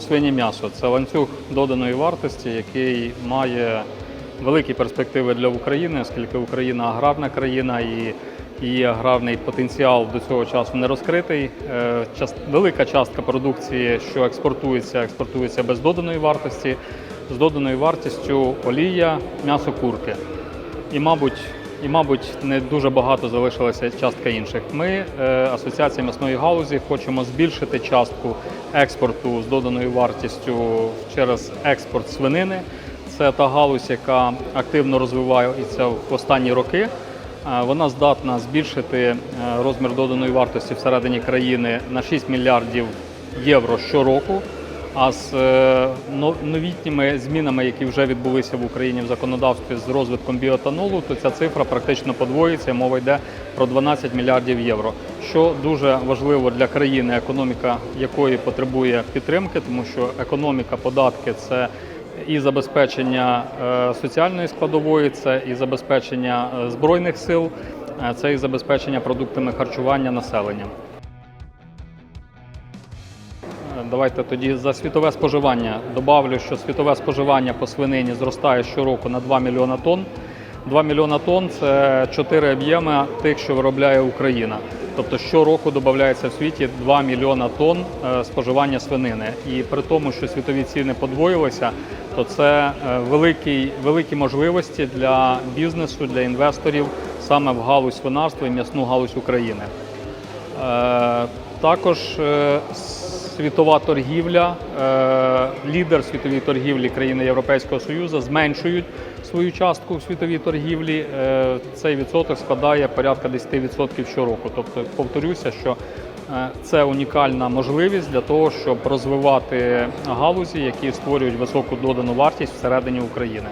свині м'ясо це ланцюг доданої вартості, який має великі перспективи для України, оскільки Україна аграрна країна і її аграрний потенціал до цього часу не розкритий. Е, Велика частка продукції, що експортується, експортується без доданої вартості, з доданою вартістю олія, м'ясо курки. І, мабуть, і, мабуть, не дуже багато залишилася частка інших. Ми, е, Асоціація м'ясної галузі, хочемо збільшити частку експорту з доданою вартістю через експорт свинини. Це та галузь, яка активно розвивається в останні роки. Е, Вона здатна збільшити е, розмір доданої вартості всередині країни на 6 мільярдів євро щороку. А з е, новітніми змінами, які вже відбулися в Україні в законодавстві з розвитком біоетанолу, то ця цифра практично подвоїться. Мова йде про 12 мільярдів євро, що дуже важливо для країни, економіка якої потребує підтримки, тому що економіка, податки це і забезпечення е, соціальної складової, це і забезпечення е, збройних сил, це і забезпечення продуктами харчування населення. Давайте тоді за світове споживання добавлю, що світове споживання по свинині зростає щороку на 2 мільйона тонн. 2 мільйона тонн це 4 об'єми тих, що виробляє Україна. Тобто щороку додається в світі 2 мільйона тонн е, споживання свинини. І при тому, що світові ціни подвоїлися, то це е, великі, великі можливості для бізнесу, для інвесторів саме в галузь свинарства і м'ясну галузь України. Е, Також світова торгівля, е, лідер світової торгівлі країни Європейського Союзу зменшують свою частку в світовій торгівлі. Е, Цей відсоток складає порядка 10% щороку. Тобто, повторюся, що е, це унікальна можливість для того, щоб розвивати галузі, які створюють високу додану вартість всередині України.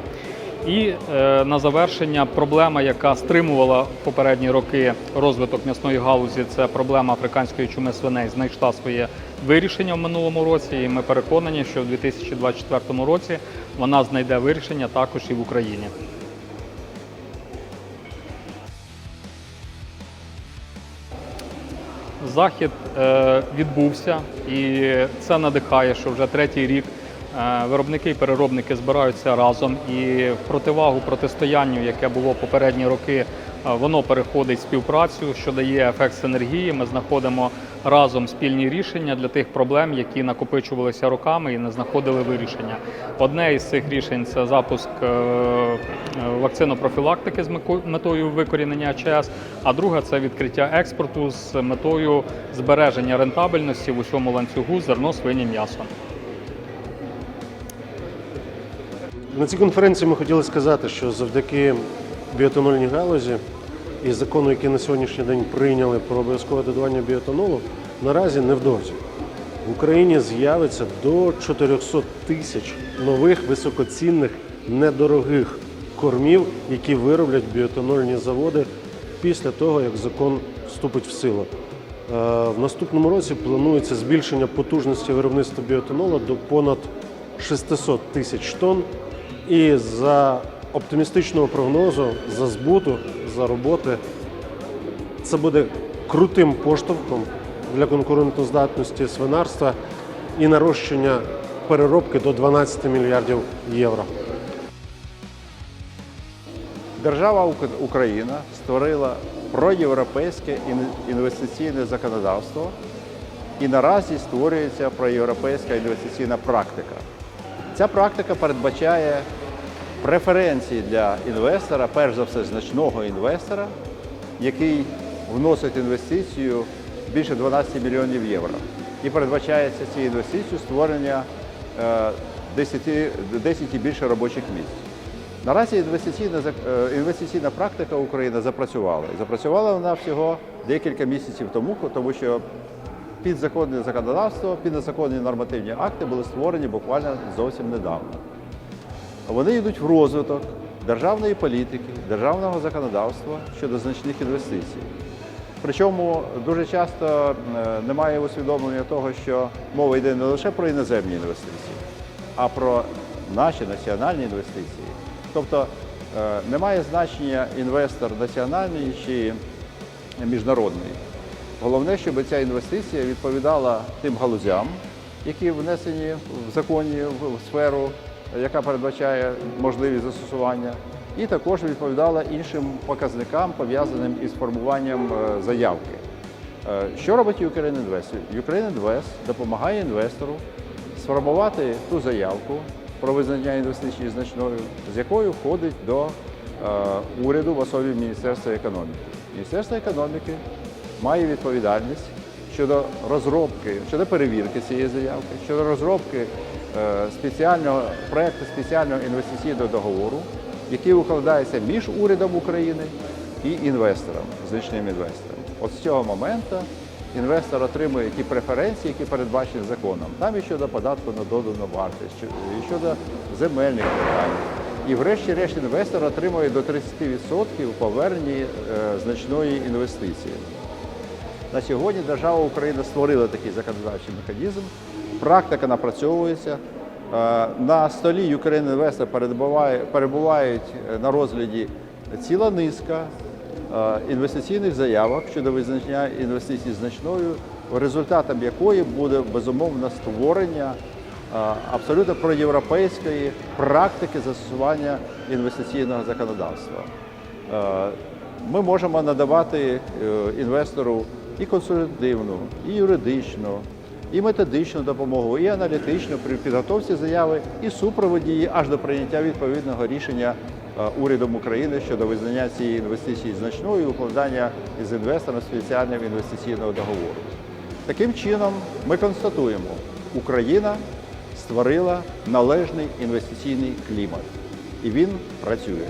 І е, на завершення проблема, яка стримувала попередні роки розвиток м'ясної галузі, це проблема африканської чуми свиней, знайшла своє вирішення в минулому році. І ми переконані, що в 2024 році вона знайде вирішення також і в Україні. Захід е, відбувся, і це надихає, що вже третій рік виробники і переробники збираються разом. І противагу протистоянню, яке було попередні роки, е, воно переходить в співпрацю, що дає ефект синергії. Ми знаходимо разом спільні рішення для тих проблем, які накопичувалися роками і не знаходили вирішення. Одне із цих рішень це запуск е, е, вакцинопрофілактики з метою викорінення ЧС, а друге це відкриття експорту з метою збереження рентабельності в усьому ланцюгу зерно, свині, м'ясо. На цій конференції ми хотіли сказати, що завдяки біотанольній галузі і закону, який на сьогоднішній день прийняли про обов'язкове додавання біотанолу, наразі невдовзі в Україні з'явиться до 400 тисяч нових високоцінних недорогих кормів, які вироблять біотанольні заводи після того, як закон вступить в силу. Е, В наступному році планується збільшення потужності виробництва біотанолу до понад 600 тисяч тонн. І за оптимістичного прогнозу, за збуту, за роботи, це буде крутим поштовхом для конкурентоздатності свинарства і нарощення переробки до 12 мільярдів євро. Держава Україна створила проєвропейське інвестиційне законодавство і наразі створюється проєвропейська інвестиційна практика. Ця практика передбачає преференції для інвестора, перш за все значного інвестора, який вносить інвестицію більше 12 мільйонів євро. І передбачається ці інвестиції створення е, 10, 10 і більше робочих місць. Наразі інвестиційна, е, інвестиційна практика України запрацювала. І запрацювала вона всього декілька місяців тому, тому що підзаконне законодавство, підзаконні нормативні акти були створені буквально зовсім недавно. Вони йдуть в розвиток державної політики, державного законодавства щодо значних інвестицій. Причому дуже часто е, немає усвідомлення того, що мова йде не лише про іноземні інвестиції, а про наші національні інвестиції. Тобто е, немає значення інвестор національний чи міжнародний. Головне, щоб ця інвестиція відповідала тим галузям, які внесені в законі в в сферу, яка передбачає можливість застосування, і також відповідала іншим показникам, пов'язаним із формуванням е, заявки. Е, Що робить Ukraine Invest? Ukraine Invest допомагає інвестору сформувати ту заявку про визнання інвестиції значною, з якою входить до е, уряду в особі Міністерства економіки. Міністерство економіки має відповідальність щодо розробки, щодо перевірки цієї заявки, щодо розробки спеціального проекту спеціального інвестиційного договору, який укладається між урядом України і інвестором, значним інвестором. От з цього моменту інвестор отримує ті преференції, які передбачені законом. Там і щодо податку на додану вартість, і щодо земельних питань. І врешті-решт інвестор отримує до 30% повернення е, значної інвестиції. На сьогодні держава Україна створила такий законодавчий механізм. Практика напрацьовується. Е, На столі Ukraine перебуває, перебувають е, на розгляді ціла низка е, інвестиційних заявок щодо визнання інвестицій значною, результатом якої буде безумовно створення абсолютно проєвропейської практики застосування інвестиційного законодавства. Ми можемо надавати інвестору і консультативну, і юридичну, і методичну допомогу, і аналітичну при підготовці заяви, і супроводі її аж до прийняття відповідного рішення е, урядом України щодо визнання цієї інвестиції значною і укладання із інвестором спеціального інвестиційного договору. Таким чином, ми констатуємо, Україна створила належний інвестиційний клімат, і він працює.